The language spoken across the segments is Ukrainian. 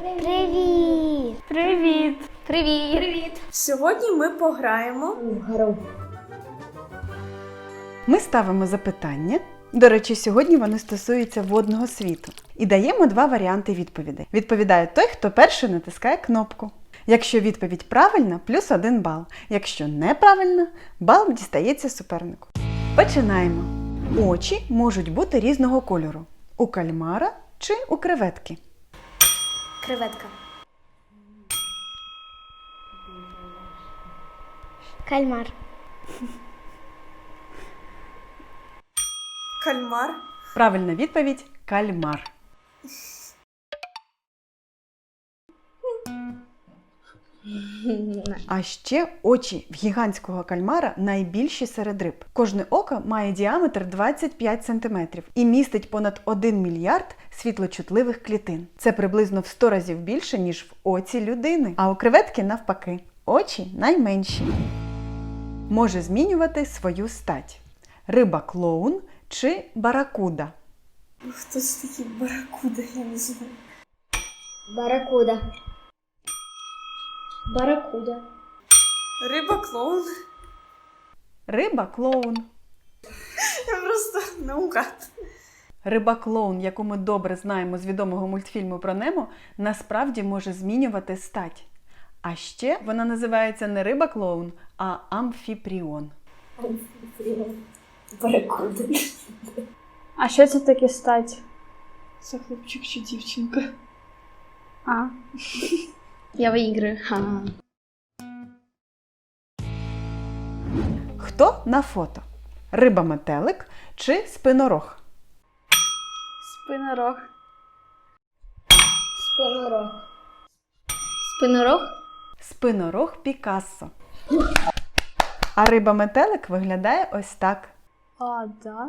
Привіт! Привіт! Привіт! Привіт! Сьогодні ми пограємо. Ми ставимо запитання. До речі, сьогодні вони стосуються водного світу. І даємо два варіанти відповідей. Відповідає той, хто перший натискає кнопку. Якщо відповідь правильна, плюс один бал. Якщо неправильна, бал дістається супернику. Починаємо. Очі можуть бути різного кольору: у кальмара чи у креветки. Креветка. Кальмар. Кальмар. Правильна відповідь кальмар. А ще очі в гігантського кальмара найбільші серед риб. Кожне око має діаметр 25 см і містить понад 1 мільярд світлочутливих клітин. Це приблизно в 100 разів більше, ніж в оці людини. А у креветки навпаки, очі найменші. Може змінювати свою стать. Риба клоун чи баракуда. Хто ж такий баракуда, я не знаю. Баракуда. Баракуда. Риба клоун. Риба клоун. Я просто наугад. Риба клоун, яку ми добре знаємо з відомого мультфільму про Немо, насправді може змінювати стать. А ще вона називається не риба клоун, а амфіпріон. Баракуда. А що це таке стать? Це хлопчик чи дівчинка. А. Я выиграю. Ха. Хто на фото? Риба метелик чи спинорог? Спинорог. Спинорог. Спинорог? Спинорог Пікассо. А риба метелик виглядає ось так. А, да?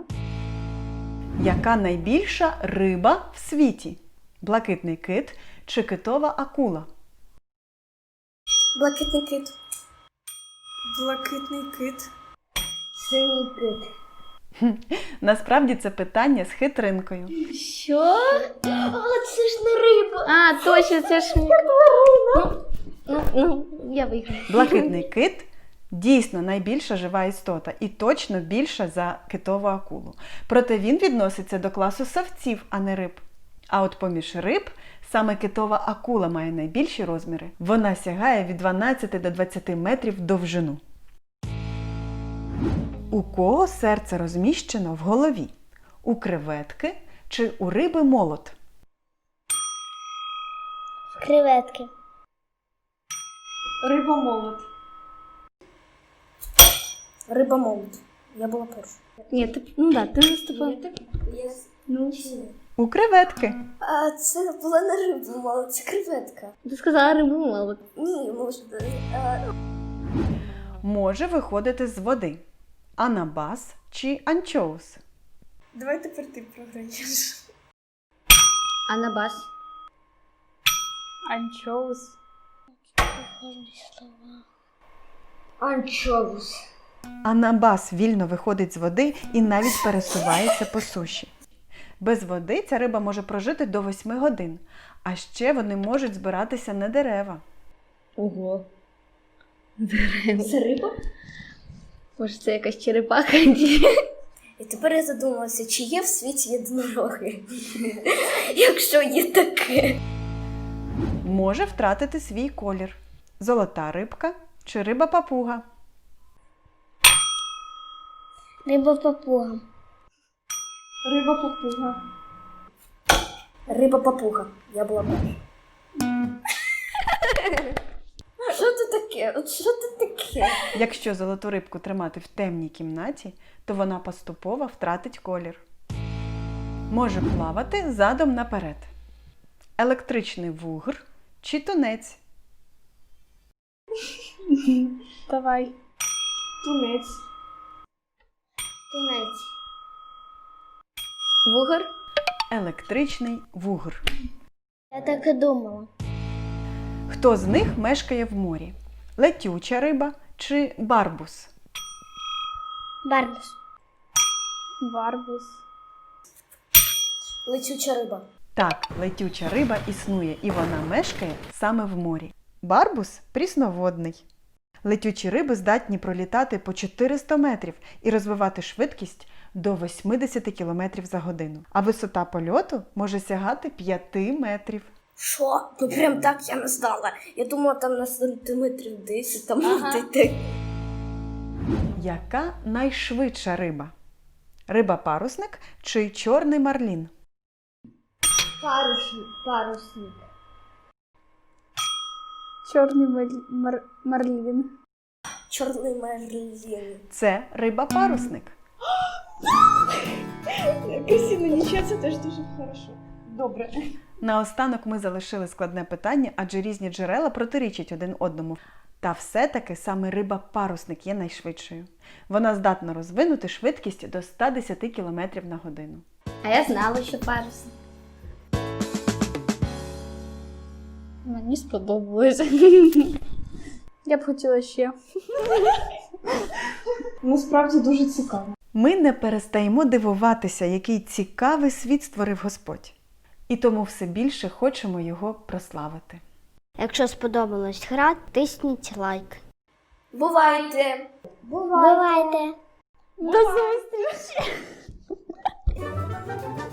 Яка найбільша риба в світі? Блакитний кит чи китова акула? Блакитний кит. Блакитний кит. Синій кит. Насправді це питання з хитринкою. Що? О, це ж не риба. А, точно, це ж. Ну, ну, я виграю. Блакитний кит дійсно найбільша жива істота і точно більша за китову акулу. Проте він відноситься до класу савців, а не риб. А от поміж риб саме китова акула має найбільші розміри. Вона сягає від 12 до 20 метрів довжину. У кого серце розміщено в голові? У креветки чи у риби молот? Креветки. Риба молот. Риба молот. Я була перша. Ні, ти, ну да, ти наступив. Ну, У креветки. А це була не риба молот, це креветка. ти сказала рибу молот. Ні, може. Може виходити з води. Анабас чи анчоус? Давай тепер ти програєш. Анабас. Анчоус. Анчоус. Анабас вільно виходить з води і навіть пересувається по суші. Без води ця риба може прожити до 8 годин, а ще вони можуть збиратися на дерева. Ого. Дерева. Це риба? Може, це якась черепаха? І тепер я задумалася, чи є в світі єдинороги? Якщо є таке. Може втратити свій колір. Золота рибка чи риба папуга. Риба папуга. Риба папуга. Риба папуга. Я була перша. Що це таке? От що це таке? Якщо золоту рибку тримати в темній кімнаті, то вона поступово втратить колір. Може плавати задом наперед. Електричний вугр чи тунець. Давай. Тунець. Тунець. Вугор? Електричний вугр. Я так і думала. Хто з них мешкає в морі? Летюча риба чи барбус? Барбус. Барбус. Летюча риба. Так, летюча риба існує і вона мешкає саме в морі. Барбус прісноводний. Летючі риби здатні пролітати по 400 метрів і розвивати швидкість до 80 км за годину. А висота польоту може сягати 5 метрів. Що? Ну прям так я не знала. Я думала, там на сантиметрів 10 там летить. Яка найшвидша риба? Риба-парусник чи чорний марлін? Парусник. Парусник. Чорний мар... марлін. Чорний мерлін. Це риба-парусник. Крістіна, нічого, це теж дуже хорошо. Добре. Наостанок ми залишили складне питання, адже різні джерела протирічать один одному. Та все-таки саме риба-парусник є найшвидшою. Вона здатна розвинути швидкість до 110 км на годину. А я знала, що парусник. Мені сподобалось. Я б хотіла ще. Насправді дуже цікаво. Ми не перестаємо дивуватися, який цікавий світ створив Господь. І тому все більше хочемо його прославити. Якщо сподобалась гра, тисніть лайк. Бувайте! Бувайте! До зустрічі!